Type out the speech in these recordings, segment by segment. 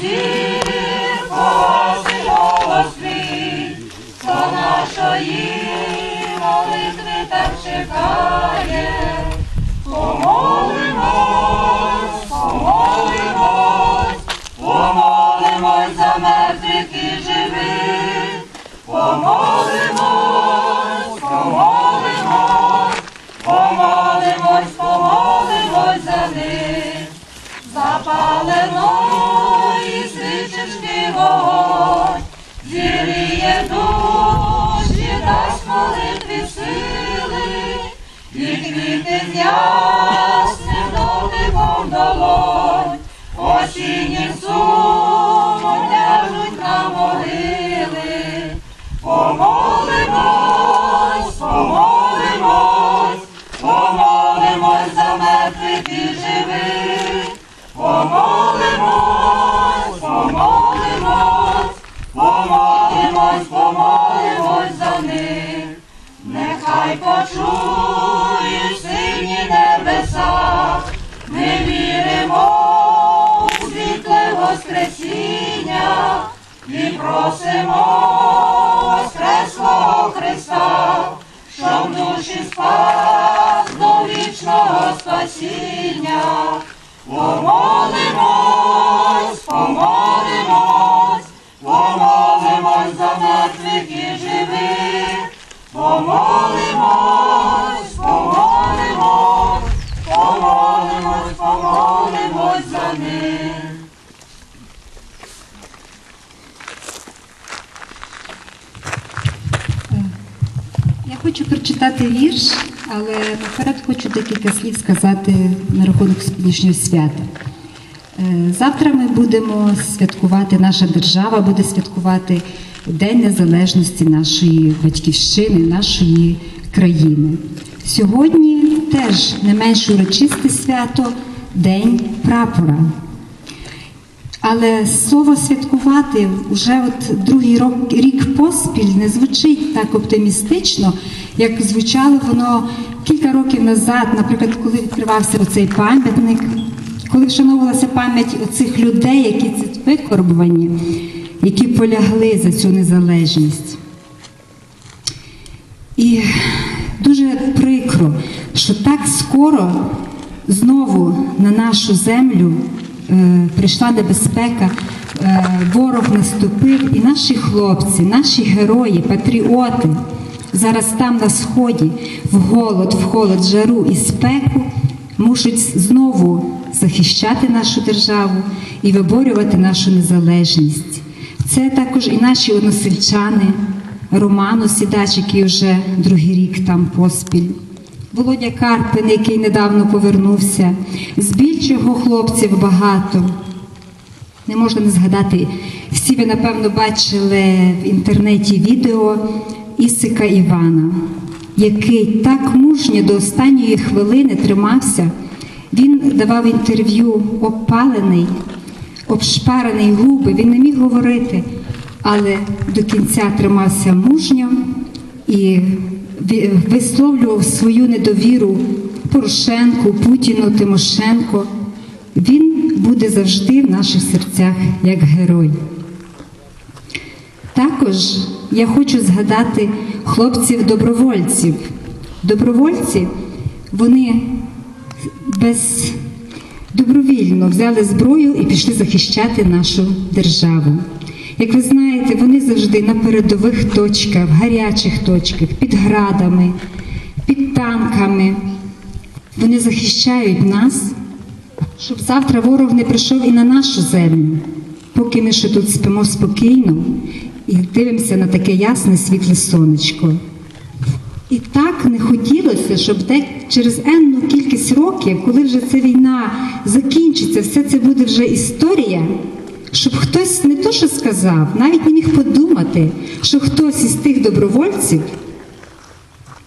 Jesus. Ясним дотиком долонь, осіннім сумом ляжуть на могили. Помолимось, помолимось, помолимось за мертвих і живих. Помолимось, помолимось, помолимось, помолимось за них. Нехай почують ми віримо у світле Воскресіння і просимо Воскреслого Христа, щоб душі спас до вічного спасіння. Помолимось, помолимось, помолимось. Я хочу прочитати вірш, але наперед хочу декілька слів сказати на рахунок сьогоднішнього свята. Е, Завтра ми будемо святкувати, наша держава буде святкувати День Незалежності нашої батьківщини, нашої країни. Сьогодні теж не менш урочисте свято День прапора. Але слово святкувати вже от другий рок, рік поспіль не звучить так оптимістично, як звучало воно кілька років назад, наприклад, коли відкривався оцей пам'ятник, коли вшановувалася пам'ять оцих людей, які викорбувані, які полягли за цю незалежність. І дуже прикро, що так скоро знову на нашу землю е, прийшла небезпека, е, ворог наступив, і наші хлопці, наші герої, патріоти зараз там на сході, в голод, в холод, жару і спеку мусять знову захищати нашу державу і виборювати нашу незалежність. Це також і наші односельчани, Роману Сідач, який вже другий рік там поспіль. Володя Карпин, який недавно повернувся, з більшого хлопців багато. Не можна не згадати, всі ви, напевно, бачили в інтернеті відео Ісика Івана, який так мужньо до останньої хвилини тримався. Він давав інтерв'ю опалений, обшпарений губи, він не міг говорити, але до кінця тримався мужньо і висловлював свою недовіру Порошенку, Путіну, Тимошенко. Він буде завжди в наших серцях як герой. Також я хочу згадати хлопців-добровольців. Добровольці, вони без добровільно взяли зброю і пішли захищати нашу державу. Як ви знаєте, вони завжди на передових точках, в гарячих точках, під градами, під танками. Вони захищають нас, щоб завтра ворог не прийшов і на нашу землю, поки ми ще тут спимо спокійно і дивимося на таке ясне світле сонечко. І так не хотілося, щоб де через енну кількість років, коли вже ця війна закінчиться, все це буде вже історія, щоб хтось не то що сказав, навіть не міг подумати, що хтось із тих добровольців,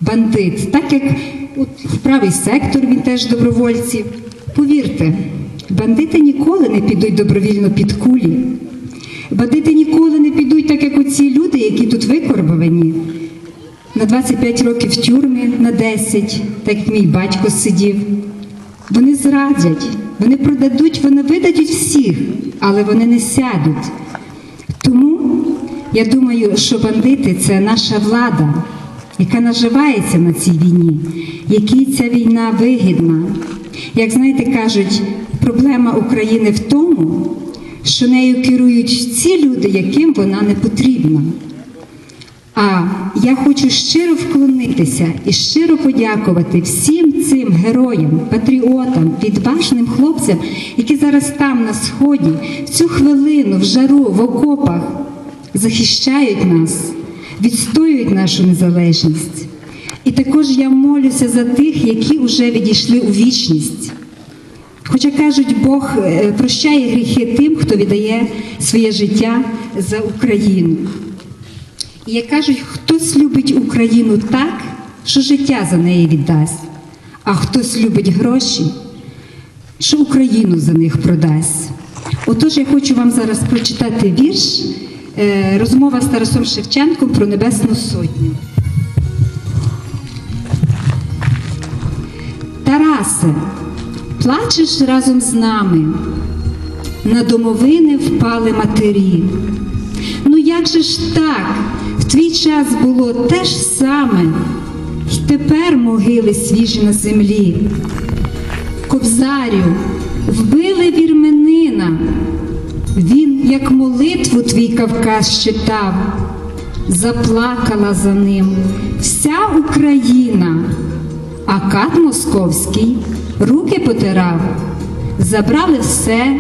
бандит, так як в правий сектор він теж добровольці. Повірте, бандити ніколи не підуть добровільно під кулі. Бандити ніколи не підуть, так як оці люди, які тут викорбовані, на 25 років в тюрмі, на 10, так як мій батько сидів. Вони зрадять, вони продадуть, вони видадуть всіх, але вони не сядуть. Тому я думаю, що бандити це наша влада, яка наживається на цій війні, якій ця війна вигідна. Як знаєте, кажуть, проблема України в тому, що нею керують ці люди, яким вона не потрібна. А я хочу щиро вклонитися і щиро подякувати всім цим героям, патріотам, відважним хлопцям, які зараз там на сході, в цю хвилину, в жару, в окопах захищають нас, відстоюють нашу незалежність. І також я молюся за тих, які вже відійшли у вічність. Хоча кажуть, Бог е, прощає гріхи тим, хто віддає своє життя за Україну. Як кажуть, хтось любить Україну так, що життя за неї віддасть, а хтось любить гроші, що Україну за них продасть. Отож, я хочу вам зараз прочитати вірш, е, розмова з Тарасом Шевченком про Небесну Сотню. Тарасе, плачеш разом з нами, на домовини впали матері. Ну як же ж так? В твій час було те ж саме, й тепер могили свіжі на землі. Кобзарю, вбили вірменина, він, як молитву твій Кавказ читав, заплакала за ним вся Україна, а кат московський руки потирав, забрали все,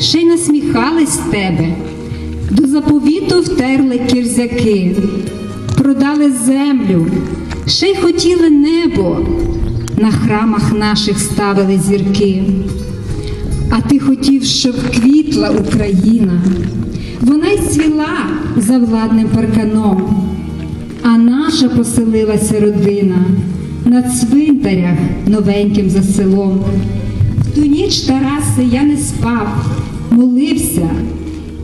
ще й насміхались тебе. До заповіту втерли кірзяки, продали землю, ще й хотіли небо, на храмах наших ставили зірки. А ти хотів, щоб квітла Україна, вона й цвіла за владним парканом, а наша поселилася родина на цвинтарях новеньким за селом. В ту ніч, Тарасе, я не спав, молився.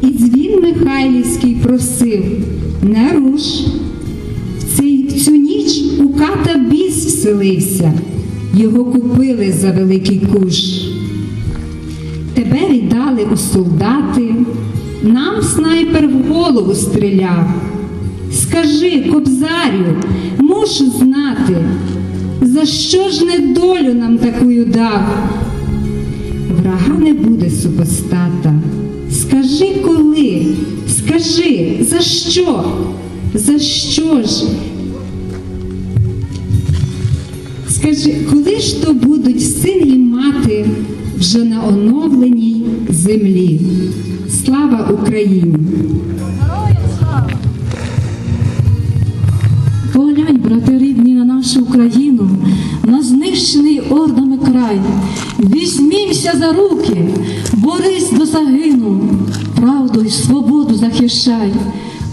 І дзвін Михайлівський просив не руш. В, цю ніч у ката біс вселився, його купили за великий куш. Тебе віддали у солдати, нам снайпер в голову стріляв. Скажи, кобзарю, мушу знати, за що ж недолю нам такую дав? Врага не буде супостата. Скажи за що? За що ж? Скажи, коли ж то будуть син і мати вже на оновленій землі? Слава Україні! Поглянь, брати рідні, на нашу Україну, на знищений ордами край. Візьмімся за руки, борись до загину, правду й свободу захищай.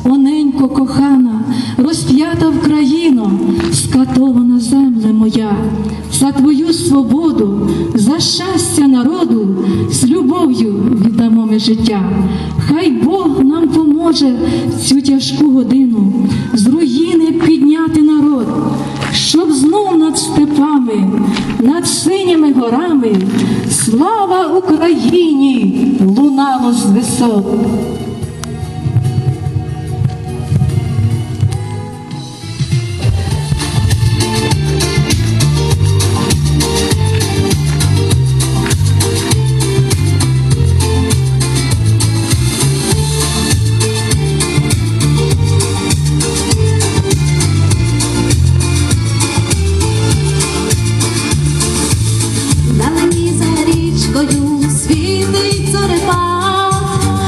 Оненько кохана, розп'ята в країну, скатована земле моя, за твою свободу, за щастя народу, з любов'ю віддамо ми життя. Хай Бог нам поможе в цю тяжку годину степами, над синіми горами слава Україні лунало з висот.